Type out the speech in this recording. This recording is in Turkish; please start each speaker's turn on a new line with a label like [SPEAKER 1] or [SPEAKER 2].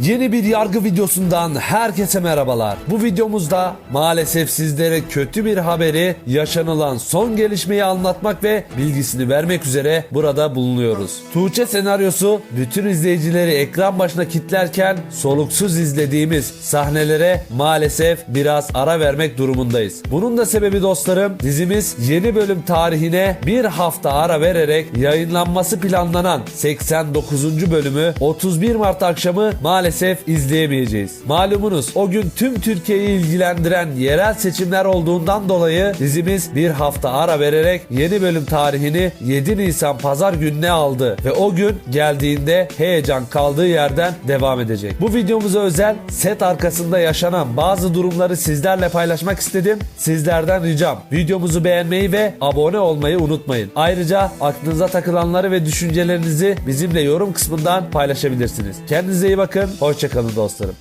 [SPEAKER 1] Yeni bir yargı videosundan herkese merhabalar. Bu videomuzda maalesef sizlere kötü bir haberi, yaşanılan son gelişmeyi anlatmak ve bilgisini vermek üzere burada bulunuyoruz. Tuğçe senaryosu bütün izleyicileri ekran başına kitlerken soluksuz izlediğimiz sahnelere maalesef biraz ara vermek durumundayız. Bunun da sebebi dostlarım dizimiz yeni bölüm tarihine bir hafta ara vererek yayınlanması planlanan 89. bölümü 31 Mart akşamı maalesef izleyemeyeceğiz. Malumunuz o gün tüm Türkiye'yi ilgilendiren yerel seçimler olduğundan dolayı dizimiz bir hafta ara vererek yeni bölüm tarihini 7 Nisan pazar gününe aldı ve o gün geldiğinde heyecan kaldığı yerden devam edecek. Bu videomuza özel set arkasında yaşanan bazı durumları sizlerle paylaşmak istedim. Sizlerden ricam videomuzu beğenmeyi ve abone olmayı unutmayın. Ayrıca aklınıza takılanları ve düşüncelerinizi bizimle yorum kısmından paylaşabilirsiniz. Kendinize iyi bakın. Hoşçakalın dostlarım.